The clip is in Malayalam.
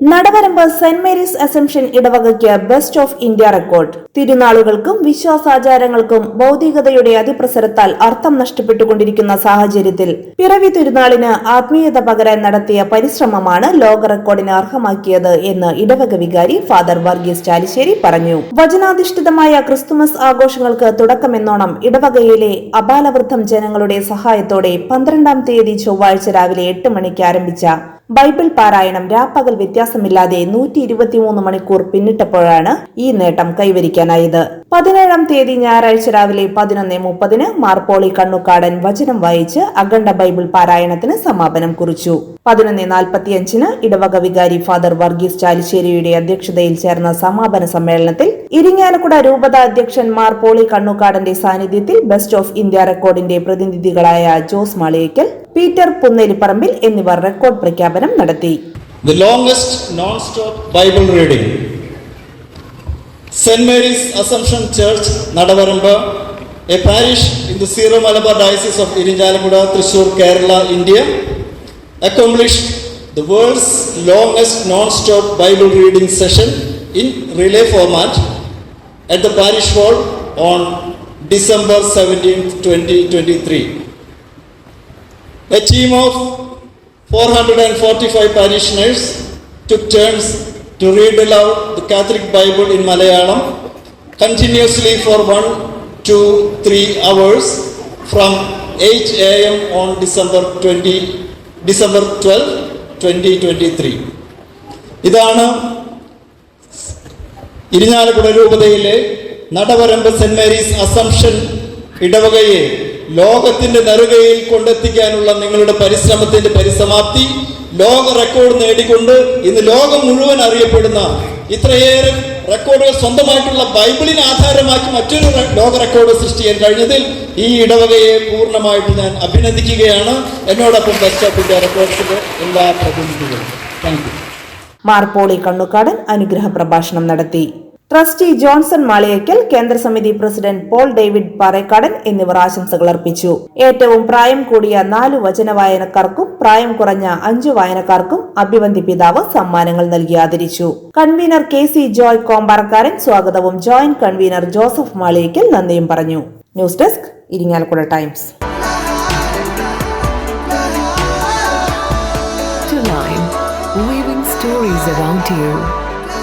നടവരമ്പ് സെന്റ് മേരീസ് അസംഷൻ ഇടവകയ്ക്ക് ബെസ്റ്റ് ഓഫ് ഇന്ത്യ റെക്കോർഡ്. തിരുനാളുകൾക്കും വിശ്വാസാചാരങ്ങൾക്കും ഭൗതികതയുടെ അതിപ്രസരത്താൽ അർത്ഥം നഷ്ടപ്പെട്ടുകൊണ്ടിരിക്കുന്ന സാഹചര്യത്തിൽ പിറവി തിരുനാളിന് ആത്മീയത പകരാൻ നടത്തിയ പരിശ്രമമാണ് ലോക റെക്കോർഡിന് അർഹമാക്കിയത് എന്ന് ഇടവക വികാരി ഫാദർ വർഗീസ് ചാലിശ്ശേരി പറഞ്ഞു. വചനാധിഷ്ഠിതമായ ക്രിസ്തുമസ് ആഘോഷങ്ങൾക്ക് തുടക്കമെന്നോണം ഇടവകയിലെ അപാലവൃദ്ധം ജനങ്ങളുടെ സഹായത്തോടെ പന്ത്രണ്ടാം തീയതി ചൊവ്വാഴ്ച രാവിലെ എട്ട് മണിക്ക് ആരംഭിച്ച ബൈബിൾ പാരായണം രാപ്പകൽ വ്യത്യാസമില്ലാതെ നൂറ്റി ഇരുപത്തിമൂന്ന് മണിക്കൂർ പിന്നിട്ടപ്പോഴാണ് ഈ നേട്ടം കൈവരിക്കാനായത്. പതിനേഴാം തീയതി ഞായറാഴ്ച രാവിലെ പതിനൊന്ന് മുപ്പതിന് മാർപ്പോളി കണ്ണുക്കാടൻ വചനം വായിച്ച് അഖണ്ഡ ബൈബിൾ പാരായണത്തിന് സമാപനം കുറിച്ചു പതിനൊന്ന് നാൽപ്പത്തിയഞ്ചിന് ഇടവക വികാരി ഫാദർ വർഗീസ് ചാലിശ്ശേരിയുടെ അധ്യക്ഷതയിൽ ചേർന്ന സമാപന സമ്മേളനത്തിൽ ഇരിങ്ങാലക്കുട രൂപത അധ്യക്ഷൻ മാർപ്പോളി കണ്ണുക്കാടന്റെ സാന്നിധ്യത്തിൽ ബെസ്റ്റ് ഓഫ് ഇന്ത്യ റെക്കോർഡിന്റെ പ്രതിനിധികളായ ജോസ് മാളിയേക്കൽ പീറ്റർ പുന്നേലിപ്പറമ്പിൽ എന്നിവർ റെക്കോർഡ് പ്രഖ്യാപനം നടത്തി. St. Mary's Assumption Church, Nadavaramba, a parish in the Sierra Malabar Diocese of Irinjalamuda, Thrissur, Kerala, India, accomplished the world's longest non stop Bible reading session in relay format at the parish hall on December 17, 2023. A team of 445 parishioners took turns to read aloud Catholic Bible in Malayalam continuously for one, two, three hours from 8 a.m. on December 20, December 12, 2023. ഇതാണ് ഇരിഞ്ഞാലക്കുട രൂപതയിലെ നടവരമ്പ് സെന്റ് മേരീസ് അസംഷൻ ഇടവകയെ ലോകത്തിന്റെ നറുകയിൽ കൊണ്ടെത്തിക്കാനുള്ള നിങ്ങളുടെ പരിശ്രമത്തിന്റെ പരിസമാപ്തി ലോക റെക്കോർഡ് നേടിക്കൊണ്ട് ഇന്ന് ലോകം മുഴുവൻ അറിയപ്പെടുന്ന ഇത്രയേറെ റെക്കോർഡുകൾ സ്വന്തമായിട്ടുള്ള ബൈബിളിനെ ആധാരമാക്കി മറ്റൊരു ലോക റെക്കോർഡ് സൃഷ്ടിക്കാൻ കഴിഞ്ഞതിൽ ഈ ഇടവകയെ പൂർണമായിട്ട് ഞാൻ അഭിനന്ദിക്കുകയാണ്. എന്നോടൊപ്പം ബെസ്റ്റ് ഓഫ് ഇന്ത്യ റെക്കോർഡ്സിന്റെ എല്ലാ പ്രതിനിധികളും. താങ്ക് യു മാർപ്പോളി കണ്ണുക്കാടൻ അനുഗ്രഹ പ്രഭാഷണം നടത്തി. ട്രസ്റ്റി ജോൺസൺ മാളിയക്കൽ കേന്ദ്രസമിതി പ്രസിഡന്റ് പോൾ ഡേവിഡ് പാറേക്കാടൻ എന്നിവർ ആശംസകൾ അർപ്പിച്ചു. ഏറ്റവും പ്രായം കൂടിയ നാല് വചന വായനക്കാർക്കും പ്രായം കുറഞ്ഞ അഞ്ചു വായനക്കാർക്കും അഭിവന്തി പിതാവ് സമ്മാനങ്ങൾ നൽകി ആദരിച്ചു. Convener K C Joy Kombarakkaran സ്വാഗതവും ജോയിന്റ് കൺവീനർ ജോസഫ് മാളിയക്കൽ നന്ദിയും പറഞ്ഞു. News desk Irinjalakuda Times. Around you.